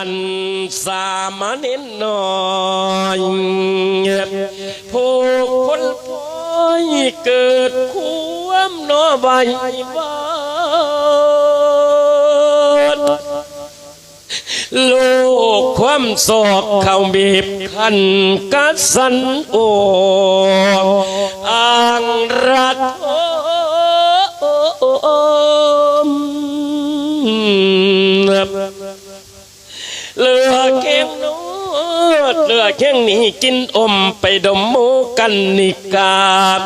านสามเณรน้อยผู้คนพอยเกิดความนอใบวานโลกความศอกเข้าบีบคันกัดสันโอ เลือแข้งนี้กินอมไปดมมูกันนิกาบ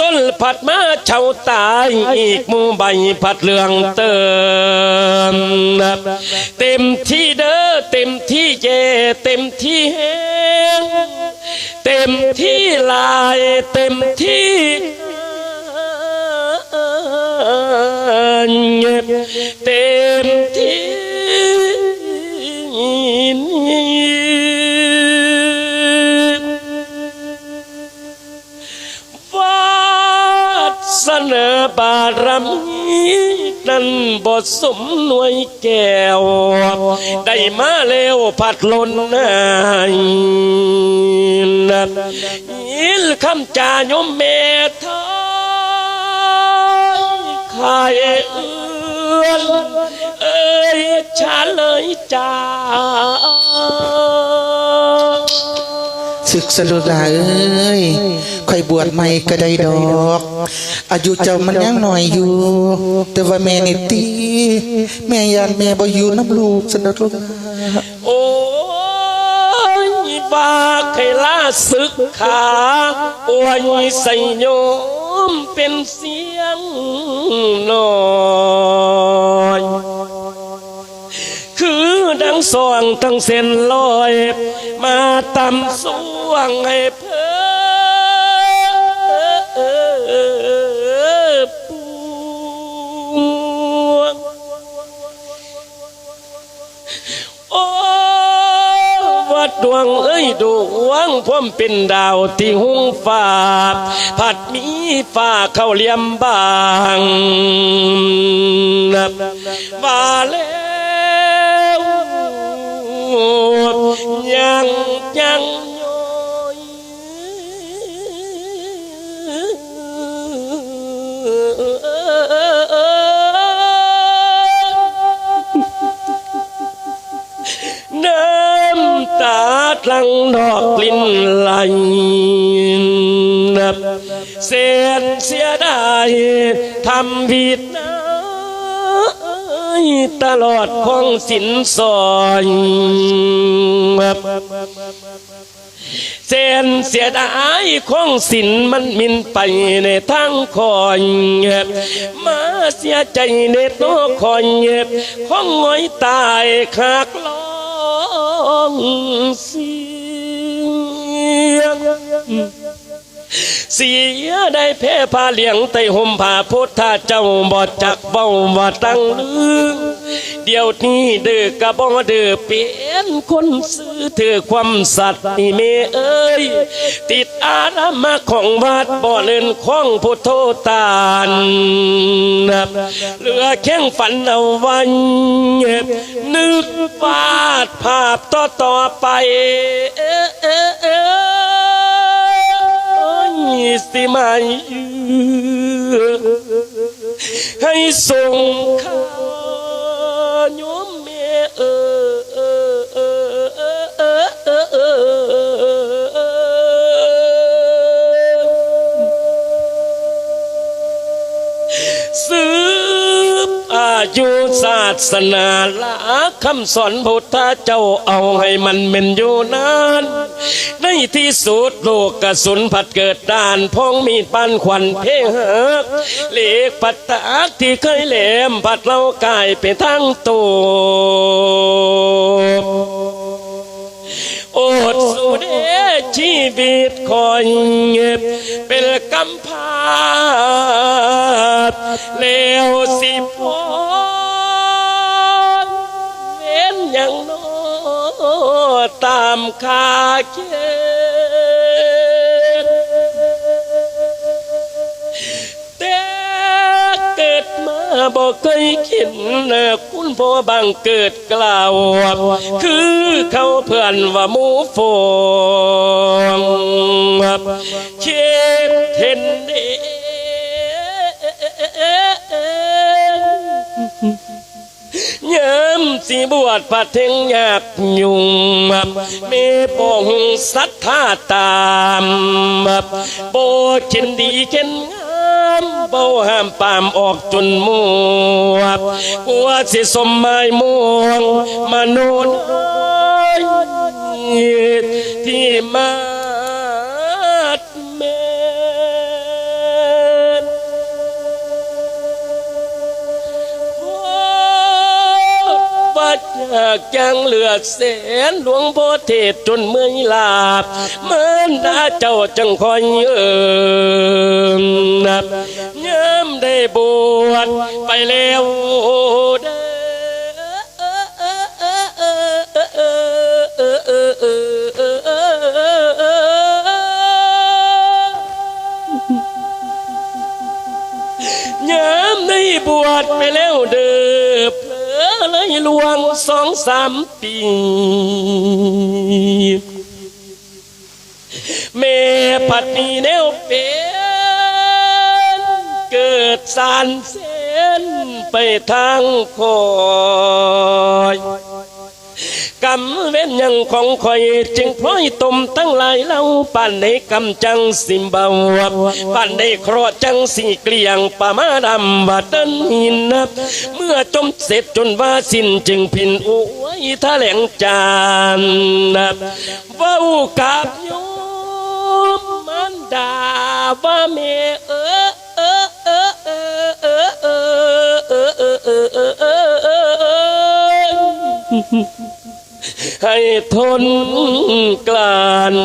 ต้นผัดมาเฉาตายอีกมูใบผัดเหลืองเติมเต็มที่เด้อเต็มที่เจเต็มที่แห้งเต็มที่ลายเต็มที่เงียบเต็มที่ นั้นบทสมหน่วยแก้ว ได้มาเร็วผัดลนนายนั้นยินคำจายมเมทายขายเอื้อนเอ้ยชาเลยจ้า ศึกสลุลาเอ้ยค่อยบวชใหม่ก็ได้ดอก อายุเจ้ามันยังหน่อยอยู่ แต่ว่าแม่นี่ตี แม่ยานแม่บ่อยู่น้ำลูกสนุกลาโอ้ยบาใครล่าศึกขาโอ้ยใส่โยมเป็นเสียงน้อยคือดังสว่างทั้งเส้นลอย มาตำสวงให้เพิ่มปวงโอ้วัดดวงเอ้ยดวงพ่อมเป็นดาวที่หุ้งฟ้าผัดมีฟ้าเข้าเลี่ยมบางมาแล้ว ยังยังย้อยน้ำตาทลังดอกกลิ้นไหลนับเสียเสียดายทำผิด ตลอดของสินสอยนับเส้นเสียดายของสินมันมินไปในทางคอยมาเสียใจในตัวคอยของงอยตายขากลองเสียง เสียได้แพ้พาเลียงไตห่มผ้าพุทธเจ้าบอดจักเบ้าว่าตั้งลืมเดี๋ยวนี้เดือกระบ่เดือเปลี่ยนคนซื้อเถือความสัตย์นี่เมเอ้ยติดอารามของวัดบ่เลินของพุทโธตานนับเหลือแข้งฝันเอาวันนึกวาดภาพต่อต่อไปเออเออเออ สิมายืให้ส่งข้า อายุศาสนาละคำสอนพุทธเจ้าเอาให้มันเป็นอยู่นานในที่สุดโลกกระสุนผัดเกิดด่านพองมีดปันขวัญเพหักเหล็กปัตตากที่เคยแหลมผัดเรากายไปทั้งตัวโอดสุเดชีวิตคอยเงียบเป็นกำพาาเกณฑ์แต่เกิดมาบอกเคยเห็นะคุณพ่อบังเกิดกล่าว คือเขาเพื่อนว่าหมูฟงเช สิบวชพระเทงอยากยุ่งเมปองสัทธาตามโบเข็นดีเข็นงามเบาห้ามปามออกจนมัวกลัวสิสมหมายม่วงมโนนที่มา อยากงเหลือแสนหลวงพ่อเทศจนเมื่อยลาบเมื่อนาเจ้าจังคอยเอิมนับย้ำได้บวชไปแล้วเด้อยามได้บวชไปแล้วเด้อ ลยลวงสองสามปีแม่ผัดมีแนวเป็นเกิดสารเส้นไปทางคอย กำเว้นยังของคอยจึงพลอยตมตั้งหลายเล่าป่นในกำจังสิมบาวป่นในเคราะจังสีเกลียงปามาดำบาดันหินนับ เมื่อจมเสร็จจนว่าสิ้นจึงพินโอ้ยท่าแหลงจานนับว้ากับโยมมันดาว่าเมเออเออเออเออเออเออเออเออเออเออเออ ให้ทนกลัน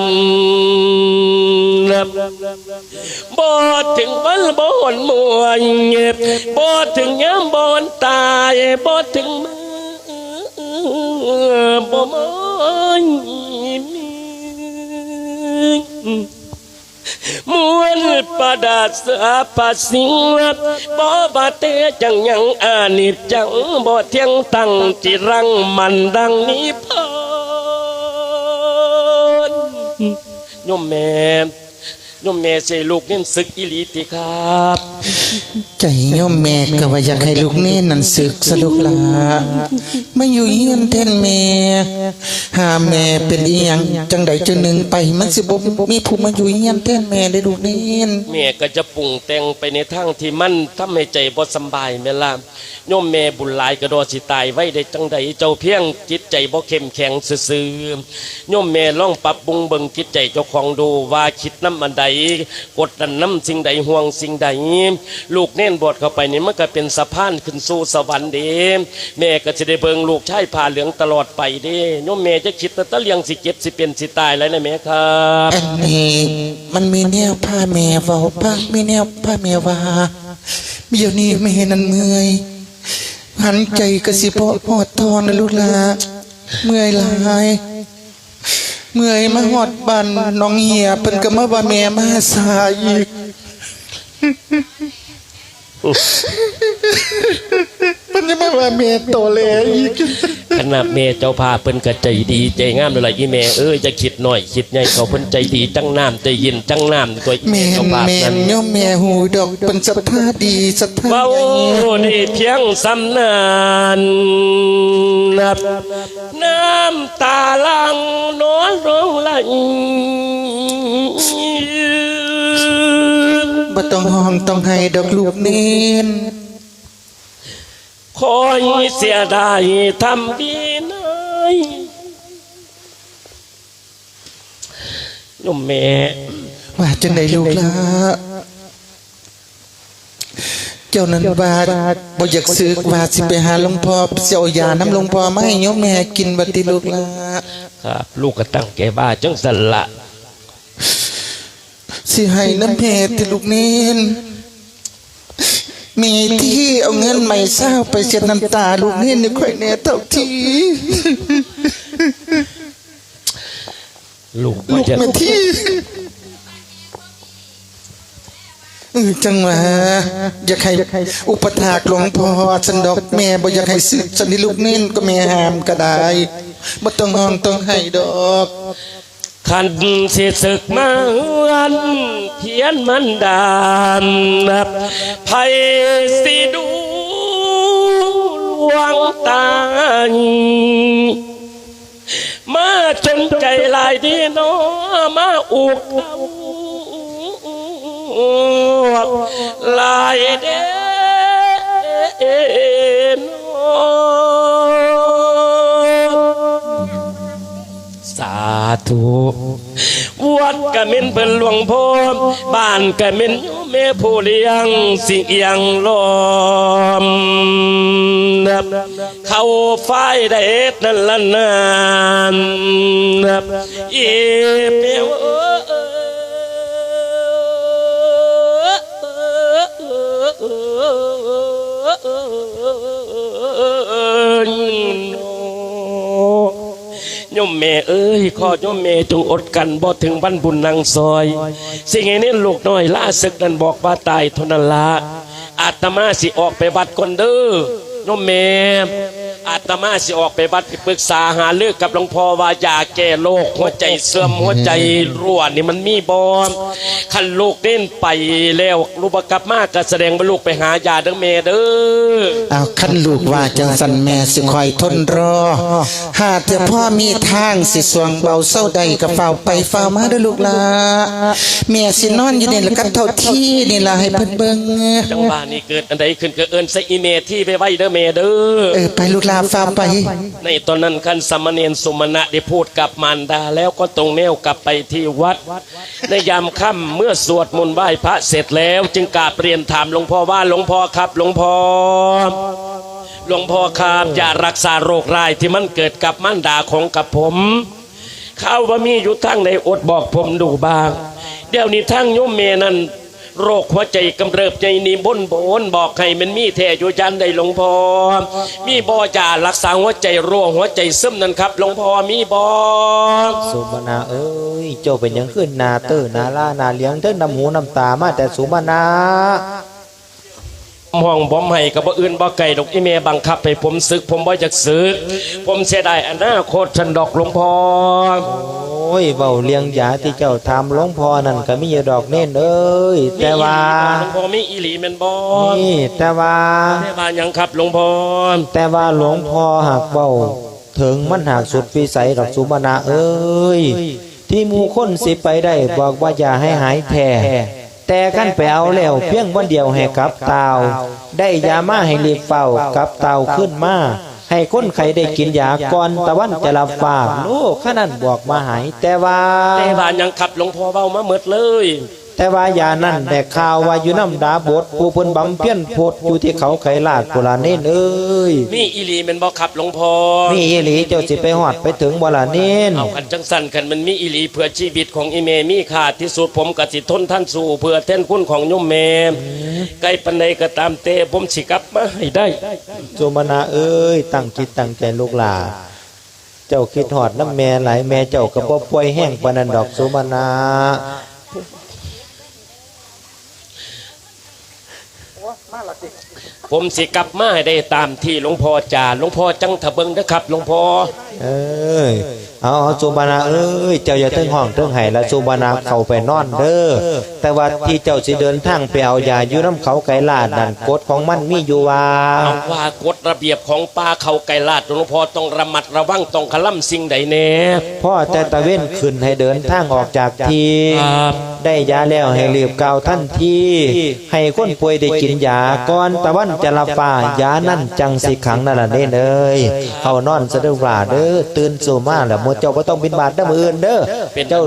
บ่ถึงวันบ่หนมวยเงียบบ่ถึงย้ำบ่นตายบ่ถึงมือบ่มอยมีมวนประดาษาปาสิงบ่บาเตจังยังอานิจจังบ่เที่ยงตั้งจิรังมันดังนี้พนโยมแม่ยมแม่ใช่ลูกเน้นศึกอีหลีติครับ ใจโยมแม่ก็ว่าอยากให้ลูกเน้นนั่นศึกสะลูกลาไม่อยู่เฮียนแทนแม่หาแม่เป็นอีหยังจังใดจังหนึ่งไป มันสิบ่มีผู้มาอยู่เฮียนแทนแม่ได้ลูกเน้นแม่ก็จะปรุงแต่งไปในทางที่มันทำให้ใจบ่สบายแม่ล่ะโยมแม่บุญหลายกระโดดสิตายไว้ได้จังใดเจ้าเพียงจิตใจบ่เข้มแข็งซื่อๆโยมแม่ล่องปรับปรุงเบิ่งจิตใจเจ้าของดูว่าคิดน้ำอันใดกดดันน้ำสิ่งใดห่วงสิ่งใดลูกเน้นบวชเข้าไปนี่มันก็เป็นสะพานขึ้นสู่สวรรค์เด้แม่ก็จะได้เบิ่งลูกชายผ่าเหลืองตลอดไปเด้โยมแม่จะคิดแต่ตะเลียงสิเจ็บสิเป็นสิตายแล้วนะแม่ครับอันนี้มันมีแนวผ้าแม่เว้าบ้างมีแนวผ้าแม่ว่าเดี๋ยวนี้แม่นั่นเมื่อยหันใจก็สิพอพอดทอนนะลูกลาเมื่อยลายเมื่อยมาหอดบ้านน้องเหียเพิ่นก็มาว่าแม่มาสายอีก เพิ่นจะมาว่าแม่โตแล้วอีกขนาดแม่เจ้าพาเพิ่นก็ใจดีใจงามเลยล่ะอีแม่เอ้ยจะคิดหน่อยคิดใหญ่เขาเพิ่นใจดีจังน้ำใจเย็นจังน้ำตัวอีแม่แม่เจ้านภาพแม่นั้นนย่อมแม่หูดอกเป็นสัทธาดีสัทธาเว้าใหญ่นี่เพียงสำนานนับน้ำตาลังนอนร้องไหล บ่ต้องห้องต้องให้ดอกลูกเน้นคอยเสียดายทำดีนายโยมแม่ว่าจังไดลูกล่ะเจ้านั้นว่าบ่อยากสึกว่าสิไปหาหลวงพ่อสิเอายาน้ำหลวงพ่อมาให้โยมแม่กินบัดนี้ลูกล่ะครับ ลูกก็ตั้งแก่บ้าจังสันละ สิให้น้ำแม่ที่ลูกเน้นมีที่เอาเงินใหม่เศร้าไปเช็ดน้ำตาลูกเน้นนี่ค่อยแน่เท่าทีลูกลูก็กจะแม่ที่เออจังหวะอยากให้อุปถากหลวงพ่อสันดอกแม่บ่อยากให้สึกสันนิลูกเน้นก็แม่หามก็ได้บ่ต้องห้องต้องให้ดอก ขันสิศึกมาวันเทียนมันดานไพสิดูหวงตามาจนใจลายดีน้อมาอุกลายเด้ ธุวัดกะมินเป็นหลวงพ่อบ้านกะมินอยู่เมผู้เลี้ยงสิ่งเอียงล้อมเข้าไฟได้นั่นละนานเอเปียว แม่เอ้ยขอโยมแม่จงอดกันบ่ถึงวันบุญนางซอย สิ่งนี้ลูกน้อยล่าศึกนั้นบอกว่าตายเท่านั้นละอาตมาสิออกไปวัดก่อนเด้อโยมแม่ อาตมาสิออกไปวัดไปปรึกษาหาเลือกกับหลวงพ่อว่ายาแก้โรคหัวใจเสื่อมหัวใจรั่วนี่มันมีบอมคันลูกเล่นไปแล้วลูกบ่กลับมาก็แสดงว่าลูกไปหายาเด้อแม่เด้อเอาคันลูกว่าจังสันแม่สิคอยทนรอ หากแต่พ่อมีทางสิสวงเบาเศร้าใดก็เฝ้าไปเฝ้ามาเด้อลูกหลาแม่สินอนอยู่นี่แล้วกับเท่าที่นี่ล่ะให้เพิ่นเบิ่งจังหวะนี้เกิดอันใดขึ้นก็เอิ้นใส่อีเมลที่ไปไว้เด้อแม่เด้อเออไปลูกหลาเฝ้าไป ในตอนนั้นคันสมเณรสุมาณะได้พูดกับมารดาแล้วก็ตรงแนวกลับไปที่วัด ในยามค่ำเมื่อสวดมนต์ไหว้พระเสร็จแล้ว จึงกราบเรียนถามหลวงพ่อว่าหลวงพ่อครับหลวงพ่อหลวงพ่อครับจะรักษาโรคร้ายที่มันเกิดกับมารดาของกับผมข้าวว่ามีอยู่ทั้งในอดบอกผมดูบ้าง เดี๋ยวนี้ทั้งโยมเมนั้น โรคหัวใจกำเริบใจนี่บนบนบอกให้มันมีแท้อยู่จันได้หลวงพ่อมีบอยารักษาหัวใจรั่วหัวใจซึมนั่นครับหลวงพ่อมีบอสุมาณาเอ้ยเจ้าเป็นหยังขึ้นนาเตอร์นาล่านาเลี้ยงเทิงน้ำหูน้ำตามาแต่สุมาณาห้องผมให้กับบ่อื่นบ่ไก่ดอกอีเมบังคับให้ผมซึก ผมบ่อยากซึก ผมเสียดายอนาคตฉันดอกหลวงพ่อโอ้ ยเบาเลี้ยงยาที่เจ้าทำหลวงพ่อนั่นก็มีอยู่ดอกเน่นเอ้ยแต่ว่าหลวงพ่อมีอีหลีแม่นบ่นี่แต่ว่าแต่ว่าหยังครับหลวงพ่อแต่ว่าหลวงพ่อหักเบาถึงมันหักสุดวิสัยดอกสุมาณาเอ้ยที่หมูคนสิไปได้บอกว่าอย่าให้หายแท้แต่กันไปเอาแล้วเพียงวันเดียวให้กลับเตาได้ยามาให้รีบเฝ้ากลับเตาขึ้นมา ให้คนไข้ได้กินยาก่อนตะวันจะรับฟ้าโลกขนั้นบอกมาหาย แต่ว่าแต่ว่ายังขับหลวงพ่อเบ้ามาหมดเลย แต่ว่ายานั่นแต่ข่าวว่าอยู่น้ำดาบทผู้เพิ่นบำเพ็ญโพดอยู่ที่เขาไขลาดกุลาเน้นเอ้ยมีอีหลีแม่นบ่ครับหลวงพ่อนี่อีหลีเจ้าสิไปหอดไปถึงบ่ล่ะเน้นเอากันจังสั่นกันมันมีอีหลีเพื่อชีวิตของอีเมมีค่าที่สุดผมก็สิทนท่านสู้เพื่อแทนคุณของโยมแม่ไกลปันใดก็ตามเตผมสิกลับมาให้ได้สุมาณาเอ้ยตั้งจิตตั้งใจลูกหลาเจ้าคิดหอดน้ำแม่หลายแม่เจ้าก็บ่ป่วยแห้งปานนันดอกสุมา ณาผมสิกลับมาให้ได้ตามที่หลวงพ่อจ่าหลวงพ่อจังทะเบิงนะครับหลวงพ่อ เอ้ยเอาเอาสุมาณาเอ้ยเจ้าอย่าเทิงห้องเทิงไห้และสุมาณาเข้าไปนอนเด้อแต่ว่าที่เจ้าสิเดินทางไปเอายาอยู่น้ำเขาไกลลาดนั่นกฎของมันมีอยู่ว่าเอาว่ากฎระเบียบของป่าเขาไก่ลาดหลวงพ่อต้องระมัดระวังต้องขล่ำสิ่งใดแน่พ่อแต่ตะเว้นขึ้นให้เดินทางออกจากทีครับได้ยาแล้วให้รีบกล่าวท่านทีให้คนป่วยได้กินยาก่อนตะวันจะรับฟ้ายานั่นจังสิขังนั่นล่ะเด้เอ้ยเข้านอนสะดุ้งราเด้อตื่นสู่มาแล้วหมดเจ้าบ่ต้องบินบาตเด้อมื้ออื่นเด้อเจ้า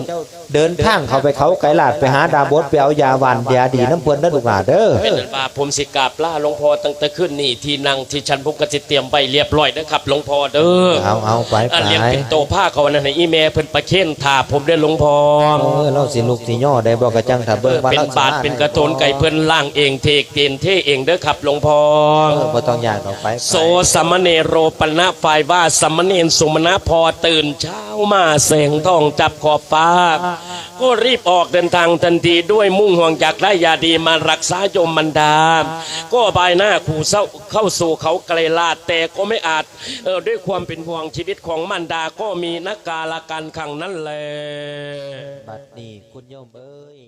เดินทางเข้าไปเขาไกลลาดไปหาดาบดไปเอายาหวานยาดีน้ำเพิ่นเด้อลูกหลานเด้อเป็นอันว่าผมสิกราบลาหลวงพ่อตั้งแต่ขึ้นนี่ที่นั่งที่ฉันผมก็สิเตรียมไว้เรียบร้อยนะครับหลวงพ่อเด้อเอาเอาไปไปอันเลี้ยงเป็นโตผ้าเขาวันนั้นให้อีเมเพิ่นประเคนถาผมได้หลวงพ่อเออเราสิลูกสิย่อได้บ่กระจังถ้าเอเบิ่งอว่าเป็นเราสิบาทมเป็นกระโถนไก่เพิ่นล่างเองเทกเตียนเทเองเด้อครับหลวงพ่อเออบ่ต้องยากดอกไปไปโสสมณเนโรปณะฝ่ายว่าสมณเณรสุมณะพอตื่นเช้ามาแสงทองจับขอบฟ้า ก็รีบออกเดินทางทันทีด้วยมุ่งห่วงอยากได้ยาดีมารักษาโยมมันดา ก็บายหน้าขู่เศร้าเข้าสู่เขาไกลลาดแต่ก็ไม่อาจเออด้วยความเป็นห่วงชีวิตของมันดาก็มีนักกาลกันขังนั่นแหละบัดนี้คุณโยมเอ้ย